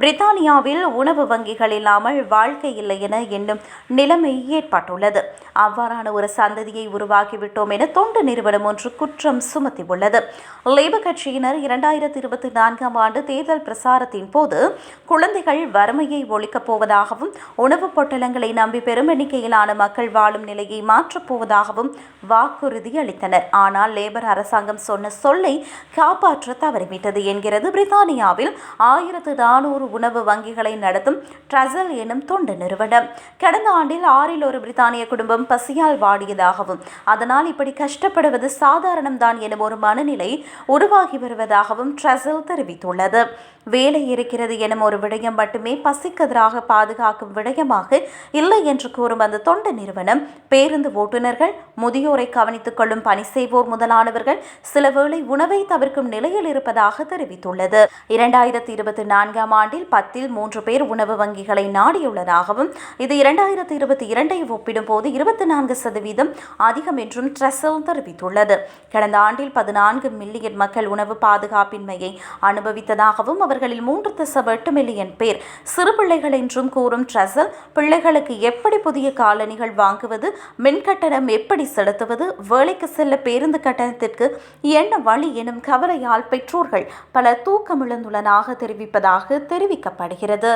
பிரித்தானியாவில் உணவு வங்கிகள் இல்லாமல் வாழ்க்கை இல்லை என எண்ணும் நிலைமை ஏற்பட்டுள்ளது. அவ்வாறான ஒரு சந்ததியை உருவாக்கிவிட்டோம் என தொண்டு நிறுவனம் ஒன்று குற்றம் சுமத்தியுள்ளது. லேபர் கட்சியினர் இரண்டாயிரத்தி இருபத்தி நான்காம் ஆண்டு தேர்தல் பிரசாரத்தின் போது குழந்தைகள் வறுமையை ஒழிக்கப் போவதாகவும் உணவுப் பொட்டலங்களை நம்பி பெரும் எண்ணிக்கையிலான மக்கள் வாழும் நிலையை மாற்றப் போவதாகவும் வாக்குறுதி அளித்தனர். ஆனால் லேபர் அரசாங்கம் சொன்ன சொல்லை காப்பாற்ற தவறிவிட்டது என்கிறது பிரித்தானியாவில் ஆயிரத்து நானூறு உணவு வங்கிகளை நடத்தும் ட்ரசல் எனும் தொண்டு நிறுவனம். கடந்த ஆண்டில் ஆறில் ஒரு பிரித்தானிய குடும்பம் பசியால் வாடியதாகவும் அதனால் இப்படி கஷ்டப்படுவது சாதாரணம்தான் எனும் ஒரு மனநிலை உருவாகி வருவதாகவும் ட்ரசல் தெரிவித்துள்ளது. வேலை இருக்கிறது எனும் ஒரு விடயம் மட்டுமே பசிக்கதிராக பாதுகாக்கும் விடயமாக இல்லை என்று கூறும் அந்த தொண்டு நிறுவனம். பேருந்து ஓட்டுநர்கள் முதியோரை கவனித்துக் கொள்ளும் பணி செய்வோர் முதலானவர்கள் சில வேளை உணவை தவிர்க்கும் நிலையில் இருப்பதாக தெரிவித்துள்ளது. இரண்டாயிரத்தி இருபத்தி நான்காம் ஆண்டில் பத்தில் மூன்று பேர் உணவு வங்கிகளை நாடியுள்ளதாகவும் இது இரண்டாயிரத்தி இருபத்தி இரண்டை ஒப்பிடும்போது இருபத்தி நான்கு சதவீதம் அதிகம் என்றும் ட்ரெசல் தெரிவித்துள்ளது. கடந்த ஆண்டில் பதினான்கு மில்லியன் மக்கள் உணவு பாதுகாப்பின்மையை அனுபவித்ததாகவும் அவர் அவர்களில் மூன்று தசம் எட்டு மில்லியன் பேர். சிறு பிள்ளைகள் என்றும் கூறும் ட்ரெசல் பிள்ளைகளுக்கு எப்படி புதிய காலணிகள் வாங்குவது மின் கட்டணம் எப்படி செலுத்துவது வேலைக்கு செல்ல பேருந்து கட்டணத்திற்கு என்ன வழி எனும் கவலையால் பெற்றோர்கள் பல தூக்கமிழந்துள்ளனாக தெரிவிப்பதாக தெரிவிக்கப்படுகிறது.